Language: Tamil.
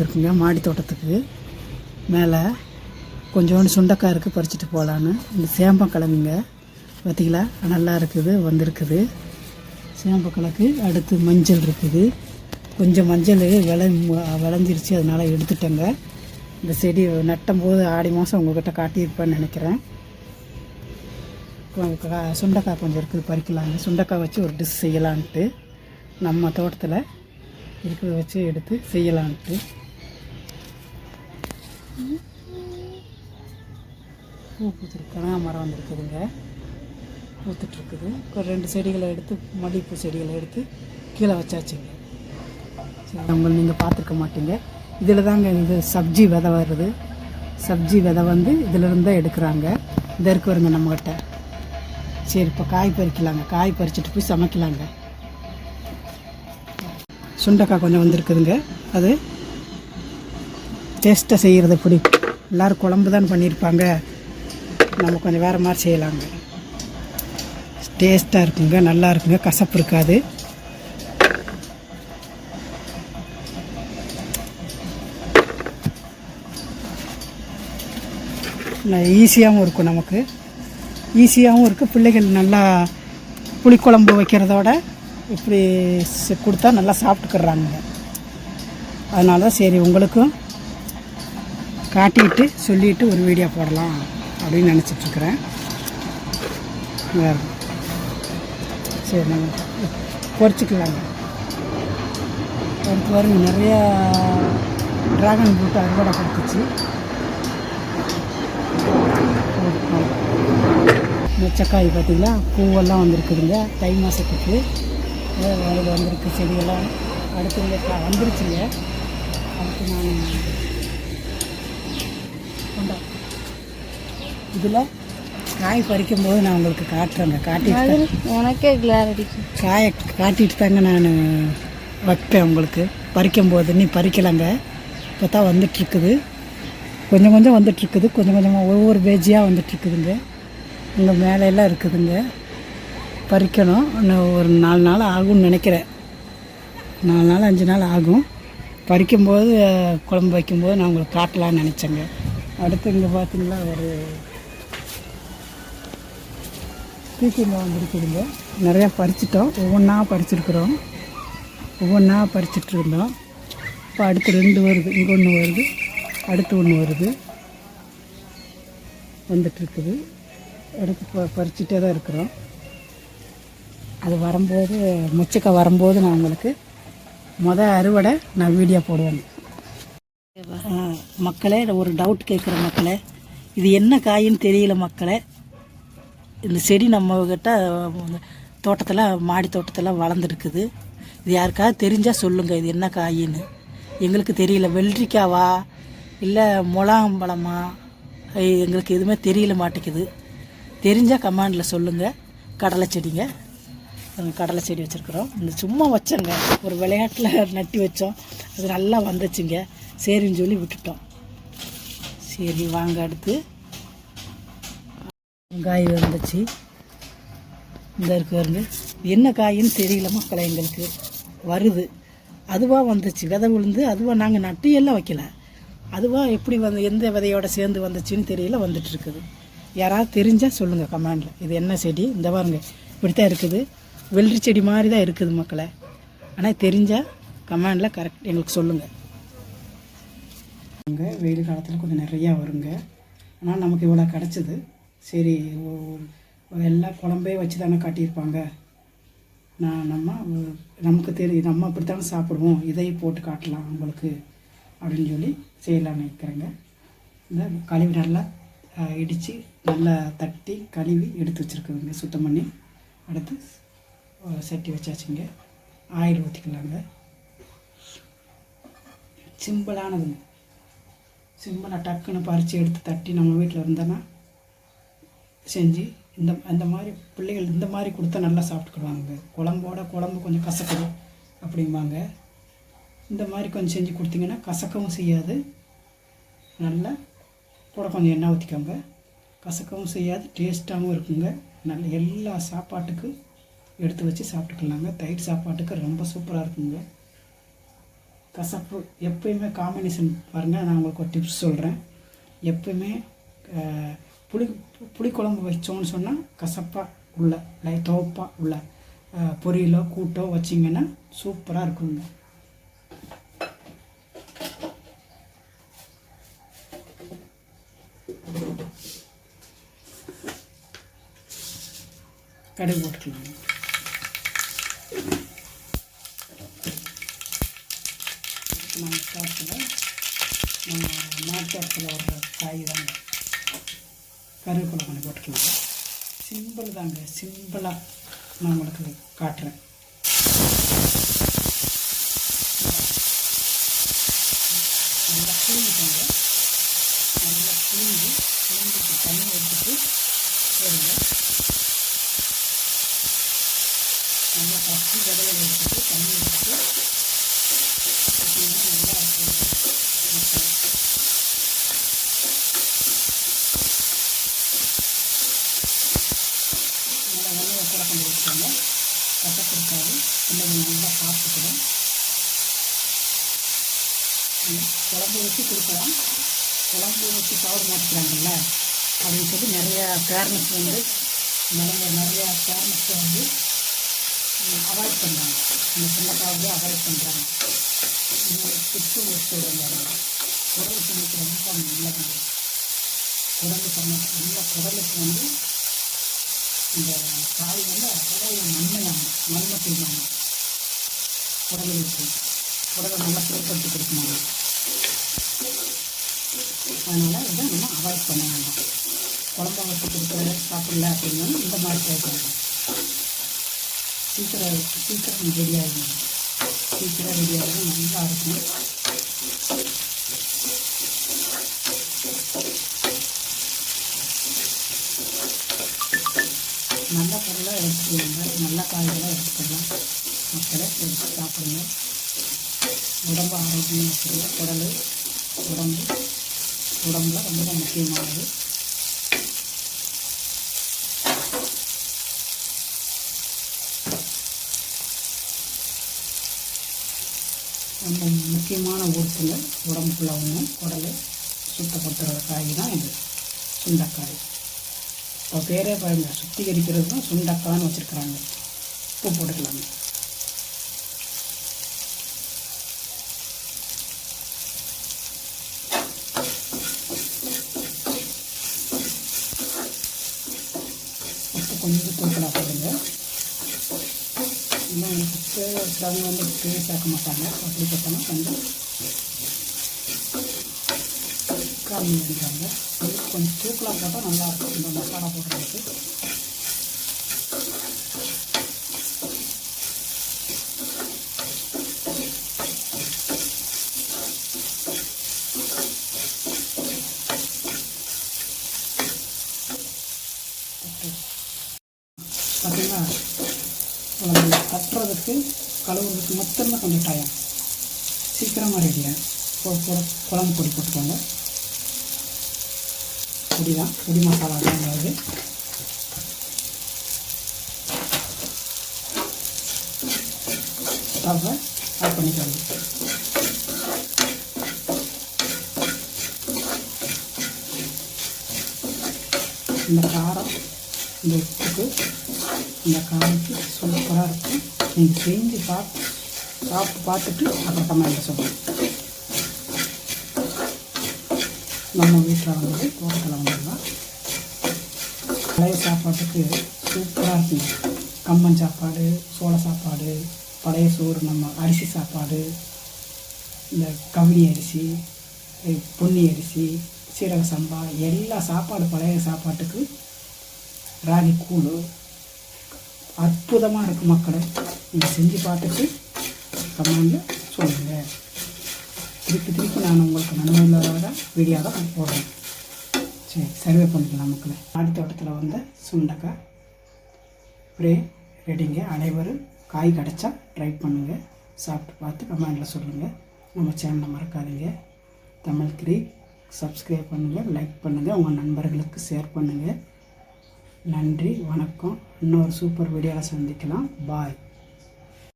வந்திருக்குங்க மாடி தோட்டத்துக்கு. மேலே கொஞ்சோண்டு சுண்டக்காய் இருக்குது பறிச்சுட்டு போகலான்னு இந்த சேம்பக்கிழங்குங்க பார்த்தீங்களா நல்லா இருக்குது வந்திருக்குது. சேம்பக்கிழங்கு அடுத்து மஞ்சள் இருக்குது. கொஞ்சம் மஞ்சள் விளை விளைஞ்சிருச்சு அதனால் எடுத்துட்டேங்க. இந்த செடி நட்டும்போது ஆடி மாதம் உங்கள்கிட்ட காட்டியிருப்பேன்னு நினைக்கிறேன். சுண்டக்காய் கொஞ்சம் இருக்குது பறிக்கலாங்க. சுண்டக்காய் வச்சு ஒரு டிஷ் செய்யலான்ட்டு நம்ம தோட்டத்தில் இருக்கிறத வச்சு எடுத்து செய்யலான்ட்டு. பூ பூத்துருக்கு கனகாமரம் வந்துருக்குதுங்க. பூத்துட்ருக்குது ஒரு ரெண்டு செடிகளை எடுத்து மல்லிகைப்பூ செடிகளை எடுத்து கீழே வச்சாச்சுங்க. சரி உங்களை நீங்கள் பார்த்துருக்க மாட்டீங்க. இதில் தாங்க இது சப்ஜி விதை வருது. சப்ஜி விதை வந்து இதிலிருந்து தான் எடுக்கிறாங்க. இந்த இருக்கு வருங்க நம்மக்கிட்ட சரி இப்போ காய் பறிக்கலாங்க. காய் பறிச்சுட்டு போய் சமைக்கலாங்க. சுண்டக்காய் கொஞ்சம் வந்திருக்குதுங்க. அது டேஸ்ட்டாக செய்கிறது எப்படி? எல்லோரும் குழம்பு தான் பண்ணியிருப்பாங்க. நம்ம கொஞ்சம் வேறு மாதிரி செய்யலாங்க. டேஸ்ட்டாக இருக்குங்க நல்லா இருக்குங்க கசப்பு இருக்காது. ஈஸியாகவும் இருக்கும் நமக்கு. ஈஸியாகவும் இருக்குது பிள்ளைகள் நல்லா புளிக்குழம்பு வைக்கிறதோட இப்படி செ- கொடுத்தா நல்லா சாப்பிட்டுக்கிறாங்க. அதனால தான் சரி உங்களுக்கும் காட்டிட்டு சொல்லிட்டு ஒரு வீடியோ போடலாம் அப்படின்னு நினச்சிட்ருக்குறேன். வேறு சரி நாங்கள் பொறிச்சிக்கலாங்க. அடுத்து வரும் நிறையா ட்ராகன் ஃப்ரூட் அறுவடை கொடுத்துச்சு. மொச்சக்காய் பார்த்தீங்களா? பூவெல்லாம் வந்திருக்குதுங்க. தை மாதத்துக்கு வந்திருக்கு செடியெல்லாம். அடுத்து கா- வந்துருச்சுங்க. அடுத்து நான் இதில் காய் பறிக்கும் போது நான் உங்களுக்கு காட்டுறேங்க காட்டிட்டு எனக்கே கிளாரிட்டி காயை காட்டிட்டு தாங்க நான் வைப்பேன் உங்களுக்கு. பறிக்கும் போது நீ பறிக்கலைங்க. இப்போ தான் வந்துட்டுருக்குது. கொஞ்சம் கொஞ்சம் வந்துட்டுருக்குது. கொஞ்சம் கொஞ்சமாக ஒவ்வொரு பேஜியாக வந்துட்டுருக்குதுங்க. இங்கே மேலையெல்லாம் இருக்குதுங்க. பறிக்கணும். இன்னும் ஒரு நாலு நாள் ஆகும்னு நினைக்கிறேன். நாலு நாள் அஞ்சு நாள் ஆகும். பறிக்கும்போது குழம்பு வைக்கும்போது நான் உங்களுக்கு காட்டலாம்னு நினச்சேங்க. அடுத்து இங்கே பார்த்தீங்களா ஒரு பீக்கிங்காய் வந்துருக்குதுங்க நிறையா பறிச்சிட்டோம் ஒவ்வொன்றா பறிச்சிருக்கிறோம் ஒவ்வொன்றா பறிச்சிட்டு இருந்தோம். இப்போ அடுத்து ரெண்டு வருது. இங்கே ஒன்று வருது. அடுத்து ஒன்று வருது. வந்துட்டுருக்குது அடுத்து ப பறிச்சிட்டே தான் இருக்கிறோம். அது வரும்போது முச்சக்காய் வரும்போது நான் உங்களுக்கு மொதல் அறுவடை நான் வீடியோ போடுவேன். மக்களே ஒரு டவுட் கேட்குற மக்களே இது என்ன காயின்னு தெரியல மக்களே. இந்த செடி நம்மக்கிட்ட தோட்டத்தில் மாடி தோட்டத்தில் வளர்ந்துருக்குது. இது யாருக்காவது தெரிஞ்சால் சொல்லுங்கள் இது என்ன காயின்னு. எங்களுக்கு தெரியல வெள்ளரிக்காவா இல்லை முலாம்பழமா? எங்களுக்கு எதுவுமே தெரியல மாட்டேங்குது. தெரிஞ்சால் கமாண்டில் சொல்லுங்கள் கடலை செடிங்க. நாங்கள் கடலை செடி வச்சுருக்குறோம். இந்த சும்மா வச்சோங்க. ஒரு விளையாட்டில் நட்டி வச்சோம். அது நல்லா வந்துச்சுங்க. சரின்னு சொல்லி விட்டுட்டோம். சரி வாங்க அடுத்து. காய் வந்துச்சு இந்த இருக்கு பாருங்க. என்ன காயின்னு தெரியல மக்களை எங்களுக்கு. வருது. அதுவாக வந்துச்சு. விதை விழுந்து அதுவாக நாங்கள் நட்டு எல்லாம் வைக்கல. அதுவாக எப்படி வந்து எந்த விதையோட சேர்ந்து வந்துச்சுன்னு தெரியல வந்துட்டு இருக்குது. யாராவது தெரிஞ்சால் சொல்லுங்கள் கமெண்டில் இது என்ன செடி? இந்த பாருங்க. இப்படி தான் இருக்குது. வெள்ளரி செடி மாதிரி தான் இருக்குது மக்களை. ஆனால் தெரிஞ்சால் கமெண்டில் கரெக்ட் எங்களுக்கு சொல்லுங்கள் அங்கே வெயில் காலத்தில் கொஞ்சம் நிறையா வருங்க. ஆனால் நமக்கு இவ்வளோ கிடச்சிது. சரி எல்லாம் குழம்பே வச்சு தானே காட்டியிருப்பாங்க. நான் நம்ம நமக்கு தெரியும் நம்ம அப்படித்தானே சாப்பிடுவோம். இதையும் போட்டு காட்டலாம் உங்களுக்கு. அப்படின்னு சொல்லி செய்யலாம்னு நினைக்கிறேங்க. இந்த கழுவி நல்லா இடித்து நல்லா தட்டி கழுவி எடுத்து வச்சுருக்குதுங்க சுத்தம் பண்ணி. அடுத்து சட்டி வச்சாச்சுங்க. ஆயில் ஊற்றிக்கலாங்க சிம்பிளானதுங்க. சிம்பிளாக டக்குன்னு பறித்து எடுத்து தட்டி நம்ம வீட்டில் இருந்தோன்னா செஞ்சு இந்த அந்த மாதிரி பிள்ளைகள் இந்த மாதிரி கொடுத்தா நல்லா சாப்பிட்டுக்குவாங்க. குழம்போட குழம்பு கொஞ்சம் கசக்குது அப்படிம்பாங்க. இந்த மாதிரி கொஞ்சம் செஞ்சு கொடுத்தீங்கன்னா கசக்கவும் செய்யாது. நல்லா கூட கொஞ்சம் எண்ணெய் ஊற்றிக்கோங்க கசக்கவும் செய்யாது டேஸ்ட்டாகவும் இருக்குங்க. நல்ல எல்லா சாப்பாட்டுக்கும் எடுத்து வச்சு சாப்பிட்டுக்கலாங்க. தயிர் சாப்பாட்டுக்கு ரொம்ப சூப்பராக இருக்குங்க. கசப்பு எப்பயுமே காம்பினேஷன் பாருங்கள் நான் உங்களுக்கு ஒரு டிப்ஸ் சொல்கிறேன் எப்பயுமே புளி புளிக்குழம்பு வச்சோன்னு சொன்னால் கசப்பாக உள்ள லை துவப்பாக உள்ள பொரியலோ கூட்டோ வச்சிங்கன்னா சூப்பராக இருக்குங்க. கடுகு போட்டுக்கலாம் நம்ம காட்டில் நாட்டாத்தில் வர்ற காய் தாங்க கருவேப்பிலை கொஞ்சம் போட்டுக்கலாம் சிம்பிள் தாங்க. சிம்பிளாக நான் உங்களுக்கு காட்டுறேன். நல்லா புளிஞ்சிக்கோங்க நல்லா புளிஞ்சு புளிஞ்சிட்டு தண்ணி எடுத்துட்டு வருங்க நல்லா ஃபஸ்ட்டு விதைகளை எடுத்துட்டு தண்ணி எடுத்துட்டு நல்லா இருக்கும் மசாலா. நல்லா வெள்ளையை கூட கொண்டு வச்சுக்கோங்க. கசப்பு பிள்ளைங்க நல்லா சாப்பிட்டுக்கிறோம் குழம்பு வச்சு கொடுக்கலாம் குழம்பு வச்சு சாப்பிட மாட்டேங்கிறாங்கல்ல அப்படின்னு சொல்லி நிறையா பேரண்ட்ஸ் வந்து நிறைய நிறையா பேரண்ட்ஸ் வந்து அவாய்ட் பண்ணுறாங்க இந்த சின்னக்காவே அவாய்ட் பண்ணுறாங்க டிப்ஸும் வச்சு சொல்கிறாங்க குடல் சமைக்கு ரொம்ப நல்லது. குடல் சமை நல்ல குடலுக்கு வந்து இந்த காய் வந்து அவ்வளோ நன்மையாகும் நன்மை செய்வாங்க குடலுக்கு குடலை நல்லா பிறப்படுத்தி கொடுக்கணும். அதனால் இதை நம்ம அவாய்ட் பண்ண வேண்டாம். குழம்பு வச்சு கொடுக்குற சாப்பிடல அப்படின்னா இந்த மாதிரி ட்ரை சீக்கிரம் சீக்கிரம் ரெடி ஆகிடும் சீக்கிரம் ரெடி நல்லா இருக்கும் நல்ல பொருளாக நல்ல காய்களாக எடுத்துக்கலாம். மக்களை எடுத்து சாப்பிடுங்க. உடம்பு ஆரோக்கியம் வச்சுருங்க குடல் உடம்பு உடம்புல ரொம்ப முக்கியமானது. ரொம்ப முக்கியமான உறுப்புல உடம்புக்குள்ள ஒன்றும் குடலை சுத்தப்படுத்துகிற காய் தான் இது. சுண்டைக்காய். இப்போ பேரே பாருங்க சுத்திகரிக்கிறது தான் சுண்டக்கான்னு வச்சுருக்குறாங்க. உப்பு போட்டுக்கலாங்க உப்பு கொஞ்சம் தூக்கலாக போடுங்க இன்னும் உப்பு சிலவங்க வந்து உப்பே சேர்க்க மாட்டாங்க. அப்படி பார்த்தோம்னா கொஞ்சம் கம்மி பண்ணுறாங்க கொஞ்சம் தூக்கலாக போட்டால் நல்லாயிருக்கும் இந்த மசாலா போடுறதுக்கு பார்த்தீங்கன்னா குழம்பு தட்டுறதுக்கு கழுவுறதுக்கு மட்டும்தான் கொஞ்சம் டைம் சீக்கிரமாக ரெடியாக குழம்பு பொடி போட்டுக்கோங்க பொடி தான் பொடி மசாலா தான் அதாவது. ஸ்டவ்வை இந்த காரம் இந்த உப்புக்கு இந்த காரத்துக்கு சூப்பராக இருக்கும். நீங்கள் செஞ்சு பார்த்து சாப்பிட்டு பார்த்துட்டு அப்புறம் என்ன சொல்லுங்கள் நம்ம வீட்டில் வந்து தோட்டத்தில் வந்துடலாம் பழைய சாப்பாட்டுக்கு சூப்பராக இருக்குங்க கம்மன் சாப்பாடு சோள சாப்பாடு பழைய சோறு நம்ம அரிசி சாப்பாடு இந்த கவினி அரிசி பொன்னி அரிசி சீரக சம்பா எல்லா சாப்பாடு பழைய சாப்பாட்டுக்கு ராகி கூழ். அற்புதமாக இருக்கும் மக்களை. நீங்கள் செஞ்சு பார்த்துட்டு கமெண்டில் சொல்லுங்கள் திருப்பி திருப்பி நான் உங்களுக்கு நன்மை இல்லாத வீடியோ தான் போடுறேன். சரி சர்வே பண்ணிக்கலாம் மக்களை. மாடி தோட்டத்தில் வந்த சுண்டக்காய் ஒரே ரெடிங்க. அனைவரும் காய் கிடச்சா ட்ரை பண்ணுங்கள் சாப்பிட்டு பார்த்து கமெண்டில் சொல்லுங்கள் நம்ம சேனலை மறக்காதீங்க. தமிழ் த்ரீ சப்ஸ்கிரைப் பண்ணுங்கள் லைக் பண்ணுங்கள் உங்கள் நண்பர்களுக்கு ஷேர் பண்ணுங்கள் நன்றி வணக்கம். இன்னொரு சூப்பர் வீடியோவில் சந்திக்கலாம். பாய்